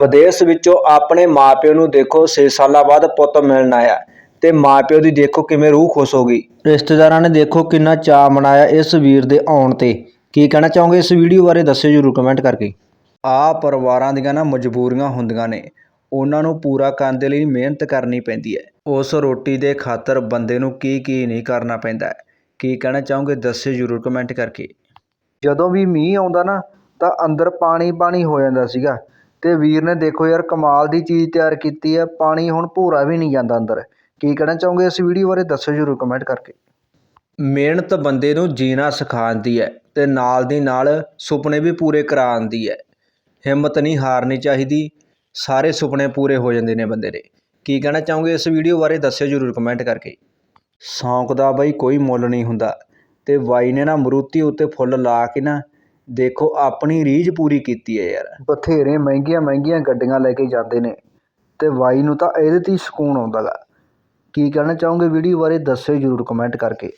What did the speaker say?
ਵਿਦੇਸ਼ ਵਿੱਚੋਂ ਆਪਣੇ ਮਾਪਿਓ ਨੂੰ ਦੇਖੋ 6 ਸਾਲਾਂ ਬਾਅਦ ਪੁੱਤ ਮਿਲਣ ਆਇਆ ਤੇ ਮਾਪਿਓ ਦੀ ਦੇਖੋ ਕਿਵੇਂ ਰੂਹ ਖੁਸ਼ ਹੋ ਗਈ। ਰਿਸ਼ਤੇਦਾਰਾਂ ਨੇ ਦੇਖੋ ਕਿੰਨਾ ਚਾਅ ਮਨਾਇਆ ਇਸ ਵੀਰ ਦੇ ਆਉਣ ਤੇ। ਕੀ ਕਹਿਣਾ ਚਾਹੋਗੇ ਇਸ ਵੀਡੀਓ ਬਾਰੇ, ਦੱਸਿਓ ਜਰੂਰ ਕਮੈਂਟ ਕਰਕੇ। ਆ ਪਰਿਵਾਰਾਂ ਦੀਆਂ ਨਾ ਮਜਬੂਰੀਆਂ ਹੁੰਦੀਆਂ ਨੇ। ਉਹਨਾਂ ਨੂੰ ਪੂਰਾ ਕਰਨ ਦੇ ਲਈ ਮਿਹਨਤ ਕਰਨੀ ਪੈਂਦੀ ਹੈ। ਉਸ ਰੋਟੀ ਦੇ ਖਾਤਰ ਬੰਦੇ ਨੂੰ ਕੀ ਕੀ ਨਹੀਂ ਕਰਨਾ ਪੈਂਦਾ ਕੀ ਕਹਿਣਾ ਚਾਹੋਗੇ, ਦੱਸਿਓ ਜਰੂਰ ਕਮੈਂਟ ਕਰਕੇ। ਜਦੋਂ ਵੀ ਮੀਂਹ ਆਉਂਦਾ ਨਾ, ਤਾਂ ਅੰਦਰ ਪਾਣੀ ਪਾਣੀ ਹੋ ਜਾਂਦਾ ਸੀਗਾ। ਅਤੇ ਵੀਰ ਨੇ ਦੇਖੋ ਯਾਰ ਕਮਾਲ ਦੀ ਚੀਜ਼ ਤਿਆਰ ਕੀਤੀ ਹੈ ਪਾਣੀ ਹੁਣ ਭੂਰਾ ਵੀ ਨਹੀਂ ਜਾਂਦਾ ਅੰਦਰ। ਕੀ ਕਹਿਣਾ ਚਾਹੋਗੇ ਇਸ ਵੀਡੀਓ ਬਾਰੇ ਦੱਸਿਓ ਜਰੂਰ ਕਮੈਂਟ ਕਰਕੇ। ਮਿਹਨਤ ਬੰਦੇ ਨੂੰ ਜੀਣਾ ਸਿਖਾਉਂਦੀ ਹੈ ਅਤੇ ਨਾਲ ਦੀ ਨਾਲ ਸੁਪਨੇ ਵੀ ਪੂਰੇ ਕਰਾਉਂਦੀ ਹੈ। ਹਿੰਮਤ ਨਹੀਂ ਹਾਰਨੀ ਚਾਹੀਦੀ, ਸਾਰੇ ਸੁਪਨੇ ਪੂਰੇ ਹੋ ਜਾਂਦੇ ਨੇ ਬੰਦੇ ਦੇ। ਕੀ ਕਹਿਣਾ ਚਾਹੋਗੇ ਇਸ ਵੀਡੀਓ ਬਾਰੇ, ਦੱਸਿਓ ਜਰੂਰ ਕਮੈਂਟ ਕਰਕੇ। ਸ਼ੌਂਕ ਦਾ ਬਾਈ ਕੋਈ ਮੁੱਲ ਨਹੀਂ ਹੁੰਦਾ ਅਤੇ ਬਾਈ ਨੇ ਨਾ ਮਰੂਤੀ ਉੱਤੇ ਫੁੱਲ ਲਾ ਕੇ ਨਾ ਦੇਖੋ, ਆਪਣੀ ਰੀਝ ਪੂਰੀ ਕੀਤੀ ਹੈ ਯਾਰ। ਬਥੇਰੇ ਮਹਿੰਗੀਆਂ ਮਹਿੰਗੀਆਂ ਗੱਡੀਆਂ ਲੈ ਕੇ ਜਾਂਦੇ ਨੇ ਅਤੇ ਬਾਈ ਨੂੰ ਤਾਂ ਇਹਦੇ ਤੇ ਹੀ ਸਕੂਨ ਆਉਂਦਾ ਗਾ। ਕੀ ਕਹਿਣਾ ਚਾਹੋਗੇ ਵੀਡੀਓ ਬਾਰੇ, ਦੱਸਿਓ ਜਰੂਰ ਕਮੈਂਟ ਕਰਕੇ।